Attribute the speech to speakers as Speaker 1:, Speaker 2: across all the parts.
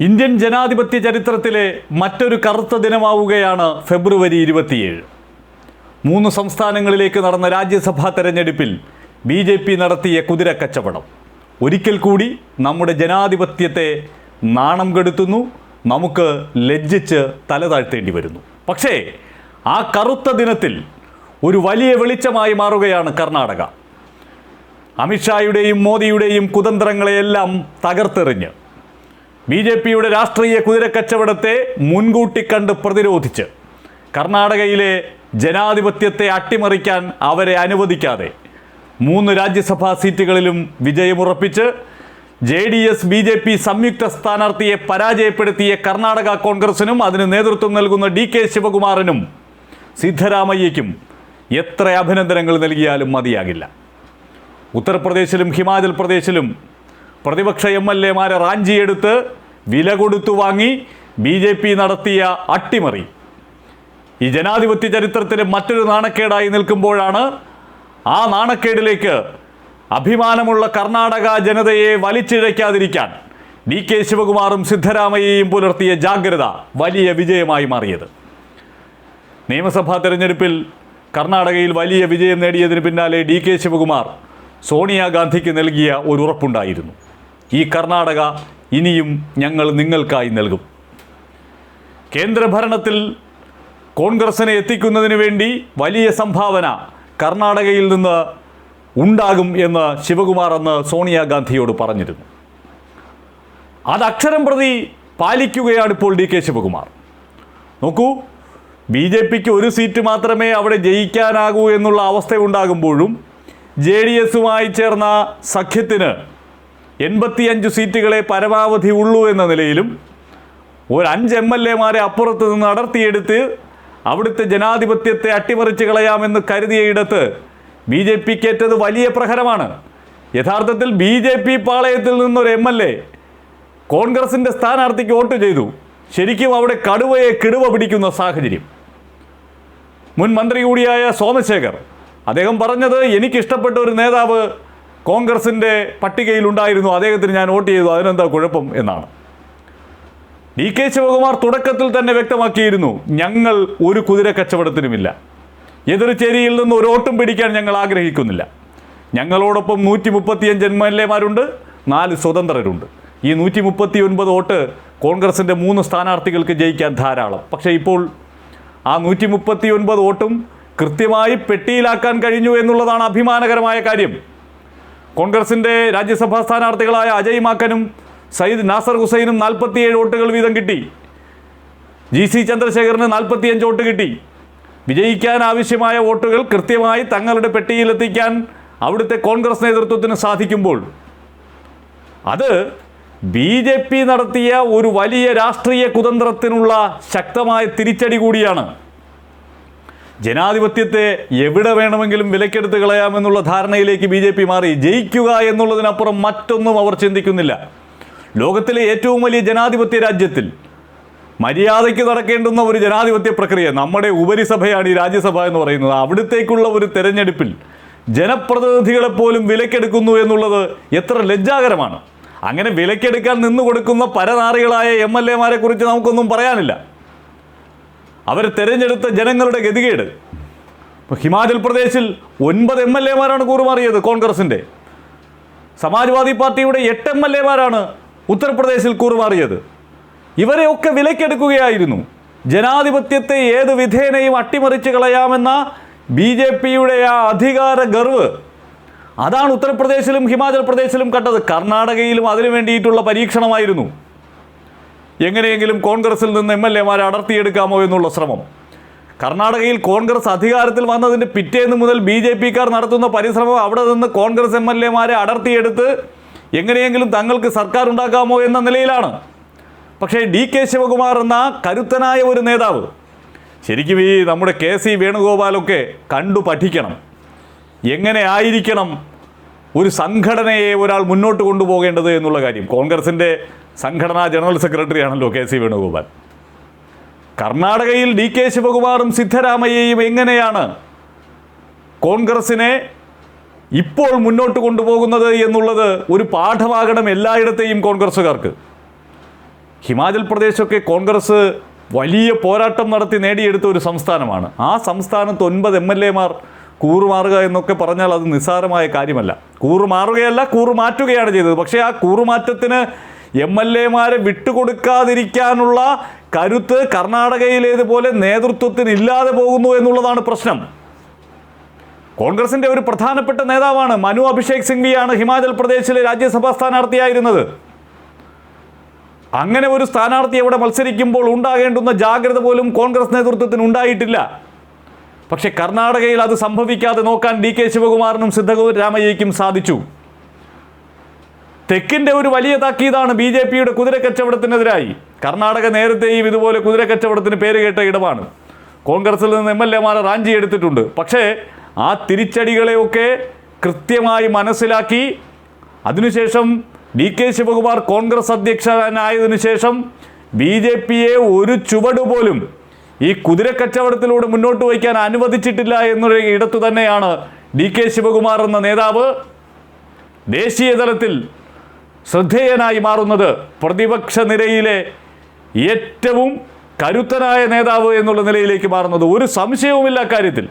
Speaker 1: Indian ജനാധിപത്യ ചരിത്രത്തിലെ മറ്റൊരു കറുത്ത ദിനമാവുകയാണ് ഫെബ്രുവരി ഇരുപത്തിയേഴ്. മൂന്ന് സംസ്ഥാനങ്ങളിലേക്ക് നടന്ന രാജ്യസഭാ തെരഞ്ഞെടുപ്പിൽ ബി ജെ പി നടത്തിയ കുതിരക്കച്ചവടം ഒരിക്കൽ കൂടി നമ്മുടെ ജനാധിപത്യത്തെ നാണം കെടുത്തുന്നു നമുക്ക് ലജ്ജിച്ച് തല താഴ്ത്തേണ്ടി വരുന്നു. പക്ഷേ ആ കറുത്ത ദിനത്തിൽ ഒരു വലിയ വെളിച്ചമായി മാറുകയാണ് കർണാടക. അമിത്ഷായുടെയും മോദിയുടെയും കുതന്ത്രങ്ങളെയെല്ലാം തകർത്തെറിഞ്ഞ് ബി ജെ പിയുടെ രാഷ്ട്രീയ കുതിരക്കച്ചവടത്തെ മുൻകൂട്ടി കണ്ട് പ്രതിരോധിച്ച് കർണാടകയിലെ ജനാധിപത്യത്തെ അട്ടിമറിക്കാൻ അവരെ അനുവദിക്കാതെ മൂന്ന് രാജ്യസഭാ സീറ്റുകളിലും വിജയമുറപ്പിച്ച് J D S B J P സംയുക്ത സ്ഥാനാർത്ഥിയെ പരാജയപ്പെടുത്തിയ കർണാടക കോൺഗ്രസിനും അതിന് നേതൃത്വം നൽകുന്ന ഡി കെ ശിവകുമാറിനും സിദ്ധരാമയ്യയ്ക്കും എത്ര അഭിനന്ദനങ്ങൾ നൽകിയാലും മതിയാകില്ല. ഉത്തർപ്രദേശിലും ഹിമാചൽ പ്രദേശിലും പ്രതിപക്ഷ എം എൽ എമാരെ റാഞ്ചിയെടുത്ത് വില കൊടുത്തു വാങ്ങി ബി ജെ പി നടത്തിയ അട്ടിമറി. ഈ ജനാധിപത്യ ചരിത്രത്തിലെ മറ്റൊരു നാണക്കേടായി നിൽക്കുമ്പോഴാണ് ആ നാണക്കേടിലേക്ക് അഭിമാനമുള്ള കർണാടക ജനതയെ വലിച്ചിഴയ്ക്കാതിരിക്കാൻ ഡി കെ ശിവകുമാറും സിദ്ധരാമയ്യയും പുലർത്തിയ ജാഗ്രത വലിയ വിജയമായി മാറിയത്. നിയമസഭാ തെരഞ്ഞെടുപ്പിൽ കർണാടകയിൽ വലിയ വിജയം നേടിയതിന് പിന്നാലെ ഡി കെ ശിവകുമാർ സോണിയാഗാന്ധിക്ക് നൽകിയ ഒരു ഉറപ്പുണ്ടായിരുന്നു. ഈ കർണാടക ഇനിയും ഞങ്ങൾ നിങ്ങൾക്കായി നൽകും. കേന്ദ്രഭരണത്തിൽ കോൺഗ്രസിനെ എത്തിക്കുന്നതിന് വേണ്ടി വലിയ സംഭാവന കർണാടകയിൽ നിന്ന് ഉണ്ടാകും എന്ന് ശിവകുമാർ അന്ന് സോണിയാഗാന്ധിയോട് പറഞ്ഞിരുന്നു. അത് അക്ഷരം പ്രതി പാലിക്കുകയാണ് ഇപ്പോൾ ഡി കെ ശിവകുമാർ. നോക്കൂ ബി ജെ പിക്ക് ഒരു സീറ്റ് മാത്രമേ അവിടെ ജയിക്കാനാകൂ എന്നുള്ള അവസ്ഥ ഉണ്ടാകുമ്പോഴും ജെ ഡി എസുമായി ചേർന്ന സഖ്യത്തിന് എൺപത്തിയഞ്ച് സീറ്റുകളെ പരമാവധി ഉള്ളൂ എന്ന നിലയിലും ഒരു അഞ്ച് എം എൽ എമാരെ അപ്പുറത്ത് നിന്ന് അടർത്തിയെടുത്ത് അവിടുത്തെ ജനാധിപത്യത്തെ അട്ടിമറിച്ച് കളയാമെന്ന് കരുതിയയിടത്ത് ബി ജെ പിക്കേറ്റത് വലിയ പ്രഹരമാണ്. യഥാർത്ഥത്തിൽ ബി ജെ പി പാളയത്തിൽ നിന്നൊരു എം എൽ എ കോൺഗ്രസിന്റെ സ്ഥാനാർത്ഥിക്ക് വോട്ട് ചെയ്തു. ശരിക്കും അവിടെ കടുവയെ കിടുവ പിടിക്കുന്ന സാഹചര്യം. മുൻ മന്ത്രി കൂടിയായ സോമശേഖർ. അദ്ദേഹം പറഞ്ഞത് എനിക്കിഷ്ടപ്പെട്ട ഒരു നേതാവ് കോൺഗ്രസിന്റെ പട്ടികയിലുണ്ടായിരുന്നു അദ്ദേഹത്തിന് ഞാൻ വോട്ട് ചെയ്തു അതിനെന്താ കുഴപ്പം എന്നാണ്. ഡി കെ ശിവകുമാർ തുടക്കത്തിൽ തന്നെ വ്യക്തമാക്കിയിരുന്നു ഞങ്ങൾ ഒരു കുതിര കച്ചവടത്തിനുമില്ല. എതിർ ചേരിയിൽ നിന്ന് ഒരു വോട്ടും പിടിക്കാൻ ഞങ്ങൾ ആഗ്രഹിക്കുന്നില്ല. ഞങ്ങളോടൊപ്പം നൂറ്റി മുപ്പത്തിയഞ്ച് എം എൽ എമാരുണ്ട് നാല് സ്വതന്ത്രരുണ്ട്. ഈ നൂറ്റി മുപ്പത്തി ഒൻപത് വോട്ട് കോൺഗ്രസിന്റെ മൂന്ന് സ്ഥാനാർത്ഥികൾക്ക് ജയിക്കാൻ ധാരാളം. പക്ഷേ ഇപ്പോൾ ആ നൂറ്റി മുപ്പത്തി ഒൻപത് വോട്ടും കൃത്യമായി പെട്ടിയിലാക്കാൻ കഴിഞ്ഞു എന്നുള്ളതാണ് അഭിമാനകരമായ കാര്യം. കോൺഗ്രസിന്റെ രാജ്യസഭാ സ്ഥാനാർത്ഥികളായ അജയ് മാക്കനും സയ്യിദ് നാസർ ഹുസൈനും നാൽപ്പത്തിയേഴ് വോട്ടുകൾ വീതം കിട്ടി. ജി സി ചന്ദ്രശേഖറിന് നാൽപ്പത്തിയഞ്ച് വോട്ട് കിട്ടി. വിജയിക്കാൻ ആവശ്യമായ വോട്ടുകൾ കൃത്യമായി തങ്ങളുടെ പെട്ടിയിലെത്തിക്കാൻ അവിടുത്തെ കോൺഗ്രസ് നേതൃത്വത്തിന് സാധിക്കുമ്പോൾ. അത് ബി ജെ പി നടത്തിയ ഒരു വലിയ രാഷ്ട്രീയ കുതന്ത്രത്തിനുള്ള ശക്തമായ തിരിച്ചടി കൂടിയാണ്. ജനാധിപത്യത്തെ എവിടെ വേണമെങ്കിലും വിലക്കെടുത്ത് കളയാമെന്നുള്ള ധാരണയിലേക്ക് ബി ജെ പി മാറി. ജയിക്കുക എന്നുള്ളതിനപ്പുറം മറ്റൊന്നും അവർ ചിന്തിക്കുന്നില്ല. ലോകത്തിലെ ഏറ്റവും വലിയ ജനാധിപത്യ രാജ്യത്തിൽ മര്യാദയ്ക്ക് നടക്കേണ്ടുന്ന ഒരു ജനാധിപത്യ പ്രക്രിയ നമ്മുടെ ഉപരിസഭയാണ് ഈ രാജ്യസഭ എന്ന് പറയുന്നത്. അവിടത്തേക്കുള്ള ഒരു തെരഞ്ഞെടുപ്പിൽ ജനപ്രതിനിധികളെ പോലും വിലക്കെടുക്കുന്നു എന്നുള്ളത് എത്ര ലജ്ജാകരമാണ്. അങ്ങനെ വിലക്കെടുക്കാൻ നിന്നു കൊടുക്കുന്ന പരനാറികളായ എം എൽ എമാരെ കുറിച്ച് നമുക്കൊന്നും പറയാനില്ല. അവരെ തെരഞ്ഞെടുത്ത ജനങ്ങളുടെ ഗതികേട്. ഹിമാചൽ പ്രദേശിൽ ഒൻപത് എം എൽ എമാരാണ് കൂറുമാറിയത് കോൺഗ്രസിന്റെ. സമാജ്വാദി പാർട്ടിയുടെ എട്ട് എം എൽ എമാരാണ് ഉത്തർപ്രദേശിൽ കൂറുമാറിയത്. ഇവരെയൊക്കെ വിലക്കെടുക്കുകയായിരുന്നു. ജനാധിപത്യത്തെ ഏത് വിധേനയും അട്ടിമറിച്ച് കളയാമെന്ന ബി ജെ പിയുടെ ആ അധികാര ഗർവ്. അതാണ് ഉത്തർപ്രദേശിലും ഹിമാചൽ പ്രദേശിലും കണ്ടത്. കർണാടകയിലും അതിനു വേണ്ടിയിട്ടുള്ള പരീക്ഷണമായിരുന്നു. എങ്ങനെയെങ്കിലും കോൺഗ്രസിൽ നിന്ന് എം എൽ എമാരെ അടർത്തിയെടുക്കാമോ എന്നുള്ള ശ്രമം. കർണാടകയിൽ കോൺഗ്രസ് അധികാരത്തിൽ വന്നതിന്റെ പിറ്റേന്ന് മുതൽ ബി ജെ പിക്കാർ നടത്തുന്ന പരിശ്രമം അവിടെ നിന്ന് കോൺഗ്രസ് എം എൽ എമാരെ അടർത്തിയെടുത്ത് എങ്ങനെയെങ്കിലും തങ്ങൾക്ക് സർക്കാർ ഉണ്ടാക്കാമോ എന്ന നിലയിലാണ്. പക്ഷേ ഡി കെ ശിവകുമാർ എന്ന കരുത്തനായ ഒരു നേതാവ് ശരിക്കും ഈ നമ്മുടെ കെ സി വേണുഗോപാലൊക്കെ കണ്ടു പഠിക്കണം. എങ്ങനെ ആയിരിക്കണം ഒരു സംഘടനയെ ഒരാൾ മുന്നോട്ട് കൊണ്ടുപോകേണ്ടത് എന്നുള്ള കാര്യം. കോൺഗ്രസിന്റെ സംഘടനാ ജനറൽ സെക്രട്ടറി ആണല്ലോ കെ സി വേണുഗോപാൽ. കർണാടകയിൽ ഡി കെ ശിവകുമാറും സിദ്ധരാമയ്യയും എങ്ങനെയാണ് കോൺഗ്രസിനെ ഇപ്പോൾ മുന്നോട്ട് കൊണ്ടുപോകുന്നത് എന്നുള്ളത് ഒരു പാഠമാകണം എല്ലായിടത്തെയും കോൺഗ്രസ്സുകാർക്ക്. ഹിമാചൽ പ്രദേശൊക്കെ കോൺഗ്രസ് വലിയ പോരാട്ടം നടത്തി നേടിയെടുത്ത ഒരു സംസ്ഥാനമാണ്. ആ സംസ്ഥാനത്ത് ഒൻപത് എം എൽ എമാർ കൂറുമാറുക എന്നൊക്കെ പറഞ്ഞാൽ അത് നിസ്സാരമായ കാര്യമല്ല. കൂറുമാറുകയല്ല കൂറുമാറ്റുകയാണ് ചെയ്തത്. പക്ഷേ ആ കൂറുമാറ്റത്തിന് എം എൽ എമാരെ വിട്ടുകൊടുക്കാതിരിക്കാനുള്ള കരുത്ത് കർണാടകയിലേതുപോലെ നേതൃത്വത്തിന് ഇല്ലാതെ പോകുന്നു എന്നുള്ളതാണ് പ്രശ്നം. കോൺഗ്രസിന്റെ ഒരു പ്രധാനപ്പെട്ട നേതാവാണ് മനു അഭിഷേക് സിംഗ്വിയാണ് ഹിമാചൽ പ്രദേശിലെ രാജ്യസഭാ സ്ഥാനാർത്ഥിയായിരുന്നത്. അങ്ങനെ ഒരു സ്ഥാനാർത്ഥി അവിടെ മത്സരിക്കുമ്പോൾ ഉണ്ടാകേണ്ടുന്ന ജാഗ്രത പോലും കോൺഗ്രസ് നേതൃത്വത്തിന് ഉണ്ടായിട്ടില്ല പക്ഷേ കർണാടകയിൽ അത് സംഭവിക്കാതെ നോക്കാൻ ഡി കെ ശിവകുമാറിനും സിദ്ധരാമയ്യയ്ക്കും സാധിച്ചു. തെക്കിന്റെ ഒരു വലിയ താക്കീതാണ് ബി ജെ പിയുടെ കുതിരക്കച്ചവടത്തിനെതിരായി കർണാടക നേരത്തെയും ഇതുപോലെ കുതിരക്കച്ചവടത്തിന് പേര് കേട്ട ഇടമാണ്. കോൺഗ്രസിൽ നിന്ന് എം എൽ എമാരെ റാഞ്ചി എടുത്തിട്ടുണ്ട്. പക്ഷേ ആ തിരിച്ചടികളെയൊക്കെ കൃത്യമായി മനസ്സിലാക്കി അതിനുശേഷം ഡി കെ ശിവകുമാർ കോൺഗ്രസ് അധ്യക്ഷനായതിനു ശേഷം ബി ജെ പിയെ ഒരു ചുവട് പോലും ഈ കുതിരക്കച്ചവടത്തിലൂടെ മുന്നോട്ട് വയ്ക്കാൻ അനുവദിച്ചിട്ടില്ല എന്നൊരു ഇടത്തു തന്നെയാണ് ഡി കെ ശിവകുമാർ എന്ന നേതാവ് ദേശീയ തലത്തിൽ ശ്രദ്ധേയനായി മാറുന്നത് പ്രതിപക്ഷ നിരയിലെ ഏറ്റവും കരുത്തനായ നേതാവ് എന്നുള്ള നിലയിലേക്ക് മാറുന്നത്. ഒരു സംശയവുമില്ല കാര്യത്തിൽ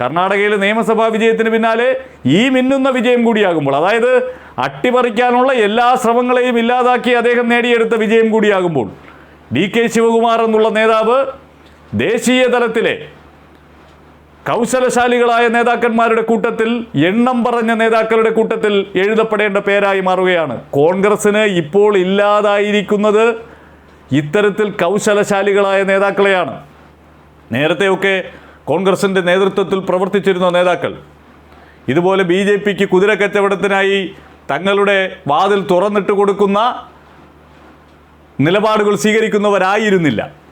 Speaker 1: കർണാടകയിലെ നിയമസഭാ വിജയത്തിന് പിന്നാലെ ഈ മിന്നുന്ന വിജയം കൂടിയാകുമ്പോൾ അതായത് അട്ടിമറിക്കാനുള്ള എല്ലാ ശ്രമങ്ങളെയും ഇല്ലാതാക്കി അദ്ദേഹം നേടിയെടുത്ത വിജയം കൂടിയാകുമ്പോൾ ഡി കെ ശിവകുമാർ എന്നുള്ള നേതാവ് ദേശീയ തലത്തിലെ കൗശലശാലികളായ നേതാക്കന്മാരുടെ കൂട്ടത്തിൽ എണ്ണം പറഞ്ഞ നേതാക്കളുടെ കൂട്ടത്തിൽ എഴുതപ്പെടേണ്ട പേരായി മാറുകയാണ്. കോൺഗ്രസ്സിന് ഇപ്പോൾ ഇല്ലാതായിരിക്കുന്നത് ഇത്തരത്തിൽ കൗശലശാലികളായ നേതാക്കളെയാണ്. നേരത്തെയൊക്കെ കോൺഗ്രസിന്റെ നേതൃത്വത്തിൽ പ്രവർത്തിച്ചിരുന്ന നേതാക്കൾ. ഇതുപോലെ ബി ജെ പിക്ക് കുതിര കച്ചവടത്തിനായി തങ്ങളുടെ വാതിൽ തുറന്നിട്ട് കൊടുക്കുന്ന നിലപാടുകൾ സ്വീകരിക്കുന്നവരായിരുന്നില്ല.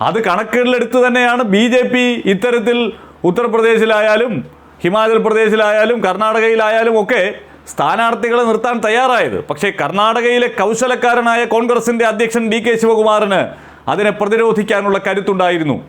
Speaker 1: അത് കണക്കിലെടുത്ത് തന്നെയാണ് ബി ജെ പി ഇത്തരത്തിൽ ഉത്തർപ്രദേശിലായാലും ഹിമാചൽ പ്രദേശിലായാലും കർണാടകയിലായാലും ഒക്കെ സ്ഥാനാർത്ഥികളെ നിർത്താൻ തയ്യാറായത്. പക്ഷേ കർണാടകയിലെ കൗശലക്കാരനായ കോൺഗ്രസിന്റെ അധ്യക്ഷൻ ഡി കെ ശിവകുമാറിന് അതിനെ പ്രതിരോധിക്കാനുള്ള കരുത്തുണ്ടായിരുന്നു.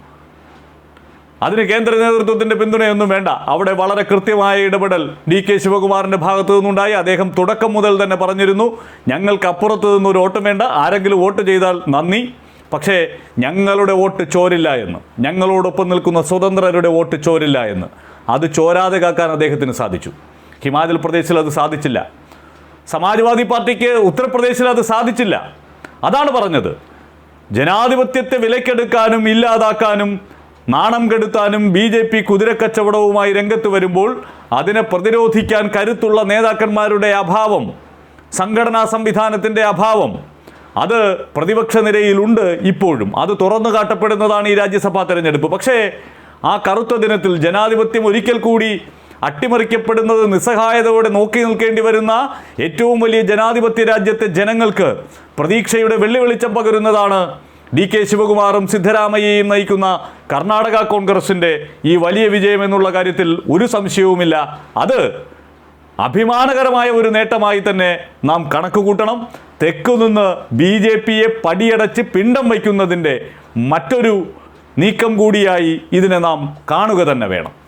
Speaker 1: അതിന് കേന്ദ്ര നേതൃത്വത്തിന്റെ പിന്തുണയൊന്നും വേണ്ട. അവിടെ വളരെ കൃത്യമായ ഇടപെടൽ ഡി കെ ശിവകുമാറിന്റെ ഭാഗത്തു നിന്നുണ്ടായി. അദ്ദേഹം തുടക്കം മുതൽ തന്നെ പറഞ്ഞിരുന്നു ഞങ്ങൾക്ക് അപ്പുറത്തു നിന്നൊരു വോട്ടും വേണ്ട. ആരെങ്കിലും വോട്ട് ചെയ്താൽ നന്ദി. പക്ഷേ ഞങ്ങളുടെ വോട്ട് ചോരില്ല എന്ന്. ഞങ്ങളോടൊപ്പം നിൽക്കുന്ന സ്വതന്ത്രരുടെ വോട്ട് ചോരില്ല എന്ന്. അത് ചോരാതെ കാക്കാൻ അദ്ദേഹത്തിന് സാധിച്ചു. ഹിമാചൽ പ്രദേശിൽ അത് സാധിച്ചില്ല. സമാജ്വാദി പാർട്ടിക്ക് ഉത്തർപ്രദേശിൽ അത് സാധിച്ചില്ല. അതാണ് പറഞ്ഞത്. ജനാധിപത്യത്തെ വിലക്കെടുക്കാനും ഇല്ലാതാക്കാനും നാണം കെടുത്താനും ബി ജെ പി കുതിരക്കച്ചവടവുമായി രംഗത്ത് വരുമ്പോൾ അതിനെ പ്രതിരോധിക്കാൻ കരുത്തുള്ള നേതാക്കന്മാരുടെ അഭാവം സംഘടനാ സംവിധാനത്തിന്റെ അഭാവം അത് പ്രതിപക്ഷ നിരയിലുണ്ട് ഇപ്പോഴും. അത് തുറന്നു കാട്ടപ്പെടുന്നതാണ് ഈ രാജ്യസഭാ തെരഞ്ഞെടുപ്പ്. പക്ഷേ ആ കറുത്ത ദിനത്തിൽ ജനാധിപത്യം ഒരിക്കൽ കൂടി അട്ടിമറിക്കപ്പെടുന്നത് നിസ്സഹായതയോടെ നോക്കി നിൽക്കേണ്ടി വരുന്ന ഏറ്റവും വലിയ ജനാധിപത്യ രാജ്യത്തെ ജനങ്ങൾക്ക് പ്രതീക്ഷയുടെ വെള്ളിവെളിച്ചം പകരുന്നതാണ് ഡി കെ ശിവകുമാറും സിദ്ധരാമയ്യയും നയിക്കുന്ന കർണാടക കോൺഗ്രസിന്റെ ഈ വലിയ വിജയം എന്നുള്ള കാര്യത്തിൽ ഒരു സംശയവുമില്ല. അത് അഭിമാനകരമായ ഒരു നേട്ടമായി തന്നെ നാം കണക്ക് കൂട്ടണം തെക്കുനിന്ന് ബി ജെ പിയെ പടിയടച്ച് പിണ്ടം വയ്ക്കുന്നതിന്റെ മറ്റൊരു നീക്കം കൂടിയായി ഇതിനെ നാം കാണുക തന്നെ വേണം.